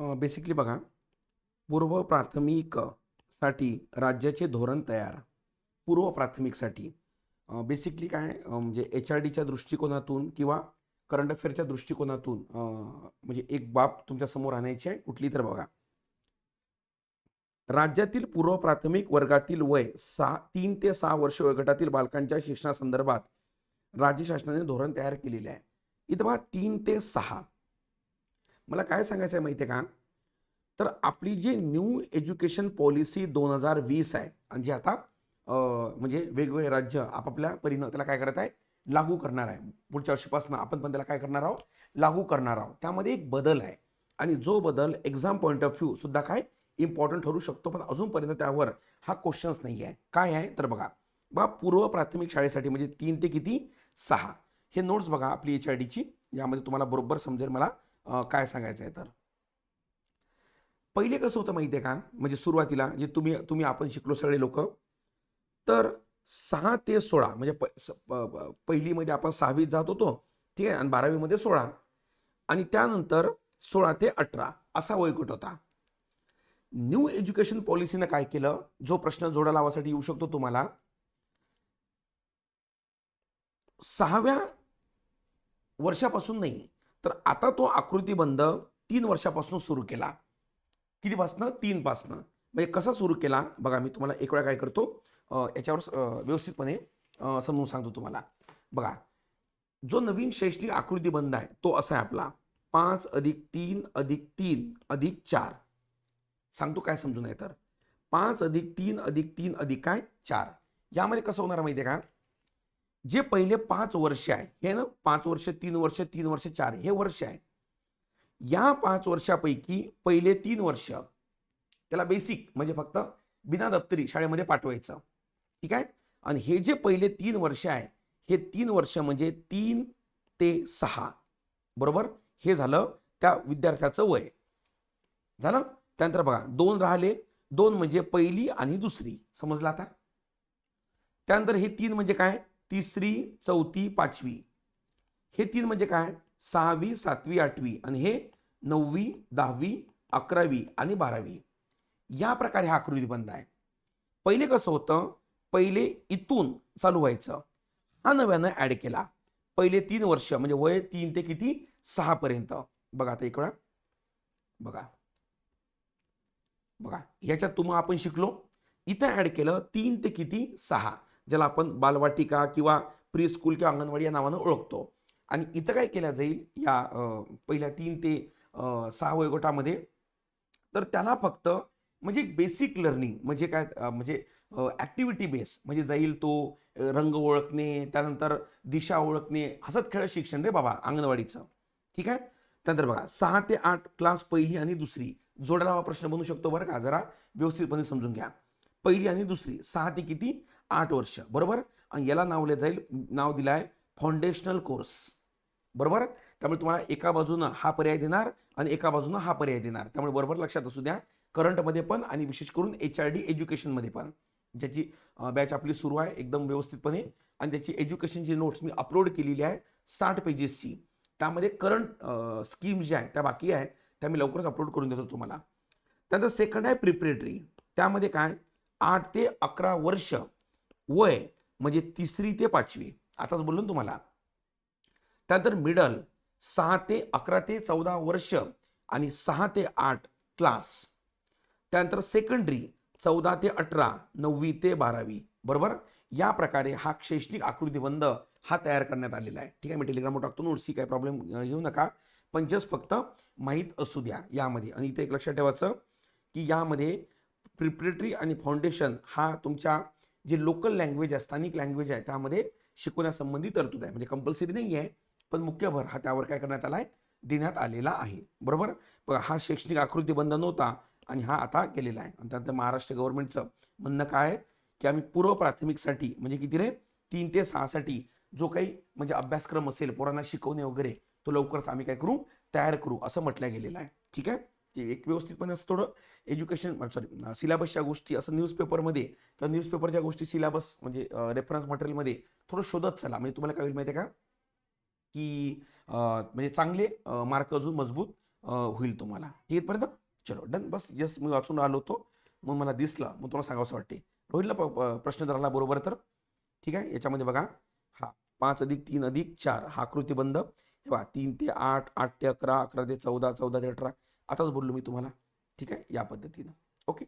Basically बघा पूर्व प्राथमिकसाठी राज्याचे धोरण तयार. पूर्व प्राथमिकसाठी. बेसिकली काय म्हणजे एच आर डीच्या दृष्टिकोनातून किंवा करंट अफेअरच्या दृष्टिकोनातून म्हणजे एक बाब तुमच्यासमोर आणायची आहे कुठली तर बघा. राज्यातील पूर्व प्राथमिक वर्गातील वय सहा तीन ते सहा वर्ष वयोगटातील बालकांच्या शिक्षणासंदर्भात राज्य शासनाने धोरण तयार केलेले आहे. इथं बघा तीन ते सहा. मला काय सांगायचं आहे माहिती आहे का? तर आपली जी न्यू एज्युकेशन पॉलिसी दोन हजार वीस आहे आणि जी आता म्हणजे वेगवेगळे राज्य आपापल्या परीनं त्याला काय करत आहे? लागू करणार आहे. पुढच्या वर्षीपासून आपण पण त्याला काय करणार आहोत? लागू करणार आहोत. त्यामध्ये एक बदल आहे. आणि जो बदल एक्झाम पॉईंट ऑफ व्ह्यू सुद्धा काय? इम्पॉर्टंट ठरू शकतो पण अजूनपर्यंत त्यावर हा क्वेश्चन्स नाही आहे काय आहे? तर बघा बा पूर्व प्राथमिक शाळेसाठी म्हणजे तीन ते किती? सहा. हे नोट्स बघा आपली एच आय डीची यामध्ये तुम्हाला बरोबर समजेल मला. काय सांगायचं आहे तर? पहिले कसं होतं माहिती आहे का? म्हणजे सुरुवातीला जे तुम्ही तुम्ही आपण शिकलो सगळे लोक तर सहा ते सोळा म्हणजे प पहिलीमध्ये आपण सहावीत जात होतो ठीक आहे? आणि बारावीमध्ये सोळा. आणि त्यानंतर सोळा ते अठरा असा वयोगट होता. न्यू एज्युकेशन पॉलिसीनं काय केलं? जो प्रश्न जोडा लावासाठी येऊ शकतो तुम्हाला. सहाव्या वर्षापासून नाही तर आता तो आकृतीबंध तीन वर्षापासून सुरू केला. कितीपासनं? तीनपासनं. म्हणजे कसा सुरू केला? बघा मी तुम्हाला एक वेळा काय करतो. याच्यावर व्यवस्थितपणे समजून सांगतो तुम्हाला. बघा जो नवीन शैक्षणिक आकृतीबंध आहे तो असा आहे आपला. पाच अधिक तीन अधिक तीन अधिक चार. सांगतो काय समजून आहे तर? पाच अधिक तीन अधिक तीन अधिक काय? चार. यामध्ये कसं होणार माहिती आहे का? जे पहिले पाच वर्ष आहे हे ना पाच वर्ष तीन वर्ष तीन वर्ष चार हे वर्ष आहे. या पाच वर्षापैकी पहिले तीन वर्ष त्याला बेसिक म्हणजे फक्त बिना दप्तरी शाळेमध्ये पाठवायचं. ठीक आहे? आणि हे जे पहिले तीन वर्ष आहे हे तीन वर्ष म्हणजे तीन ते सहा. बरोबर? हे झालं त्या विद्यार्थ्याचं वय. झालं? त्यानंतर बघा दोन राहिले. दोन म्हणजे पहिली आणि दुसरी. समजलं आता? त्यानंतर हे तीन म्हणजे काय? तिसरी चौथी पाचवी. हे तीन म्हणजे काय? सहावी सातवी आठवी आणि हे नववी दहावी अकरावी आणि बारावी. या प्रकारे हा आकृतीबंध आहे. पहिले कसं होतं? पहिले इथून चालू व्हायचं. हा नव्यानं ॲड केला. पहिले तीन वर्ष म्हणजे वय तीन ते किती? सहापर्यंत बघा आता एक वेळा. बघा. बघा. ह्याच्यात तुम्हाला आपण शिकलो. इथं ॲड केलं तीन ते किती? सहा. ज्याला आपण बालवाटिका किंवा प्री स्कूल किंवा अंगणवाडी या नावानं ओळखतो. आणि इथं काय केलं जाईल या पहिल्या तीन ते सहा वयोगटामध्ये तर त्याला फक्त म्हणजे बेसिक लर्निंग म्हणजे काय म्हणजे ॲक्टिव्हिटी बेस म्हणजे जाईल तो रंग ओळखणे त्यानंतर दिशा ओळखणे हसत खेळत शिक्षण रे बाबा अंगणवाडीचं. ठीक आहे? त्यानंतर बघा सहा ते आठ क्लास पहिली आणि दुसरी. जोडाला हा प्रश्न बनू शकतो बरं का? जरा व्यवस्थितपणे समजून घ्या. पहिली आणि दुसरी सहा ते किती? आठ वर्ष बरोबर? आणि याला नाव लिहिलं जाईल नाव दिलं आहे फाउंडेशनल कोर्स बरोबर? त्यामुळे तुम्हाला एका बाजूनं हा पर्याय देणार आणि एका बाजूनं हा पर्याय देणार. त्यामुळे बरोबर लक्षात असू द्या करंटमध्ये पण आणि विशेष करून एच आर डी एज्युकेशनमध्ये पण. ज्याची बॅच आपली सुरू आहे एकदम व्यवस्थितपणे आणि त्याची एज्युकेशनची नोट्स मी अपलोड केलेली आहे साठ पेजेसची त्यामध्ये करंट स्कीम ज्या आहेत त्या बाकी आहे त्या मी लवकरच अपलोड करून देतो तुम्हाला. त्यानंतर सेकंड आहे प्रिपरेटरी त्यामध्ये काय? आठ ते अकरा वर्ष वय म्हणजे तिसरी ते पाचवी. आताच बोललो ना तुम्हाला. त्यानंतर मिडल सहा ते अकरा ते चौदा वर्ष आणि सहा ते आठ क्लास त्यानंतर सेकंडरी चौदा ते अठरा नववी ते बारावी. बरोबर? या प्रकारे हा शैक्षणिक आकृतीबंध हा तयार करण्यात आलेला आहे. ठीक आहे मी टेलिग्रामवर टाकतो. नोट्सची काही प्रॉब्लेम घेऊ नका. पण जस्ट फक्त माहीत असू द्या यामध्ये. आणि इथे एक लक्षात ठेवायचं की यामध्ये प्रिपरेटरी आणि फाउंडेशन हा तुमच्या जे लोकल लँग्वेज आहे स्थानिक लँग्वेज आहे त्यामध्ये शिकवण्यासंबंधी तरतूद आहे. म्हणजे कंपल्सरी नाही आहे पण मुख्य भर हा त्यावर काय करण्यात आला आहे देण्यात आलेला आहे. बरोबर? हा शैक्षणिक आकृतीबंध नव्हता आणि हा आता केलेला आहे. आणि त्यानंतर महाराष्ट्र गव्हर्नमेंटचं म्हणणं काय आहे? की आम्ही पूर्व प्राथमिकसाठी म्हणजे किती रे? तीन ते सहासाठी जो काही म्हणजे अभ्यासक्रम असेल पोरांना शिकवणे वगैरे तो लवकरच आम्ही काय करू? तयार करू असं म्हटलं गेलेलं आहे. ठीक आहे? ते एक व्यवस्थितपणे असं थोडं एज्युकेशन सॉरी सिलेबसच्या गोष्टी असं न्यूजपेपरमध्ये किंवा न्यूजपेपरच्या गोष्टी सिलेबस म्हणजे रेफरन्स मटेरियलमध्ये थोडं शोधत चला. म्हणजे तुम्हाला काय होईल माहिती आहे का की म्हणजे चांगले मार्क अजून मजबूत होईल तुम्हाला. ठीक चलो डन बस जस्ट मी वाचून आलो होतो. मग मला दिसलं. मग तुम्हाला सांगावं वाटते रोहितला प्रश्न जर आला बरोबर तर? ठीक आहे? याच्यामध्ये बघा. हा पाच अधिक तीन अधिक चार. हा कृतीबंध. हे बघा तीन ते आठ आठ ते अकरा अकरा ते चौदा चौदा ते अठरा. आताच बोललो मी तुम्हाला. ठीक आहे? या पद्धतीनं. ओके?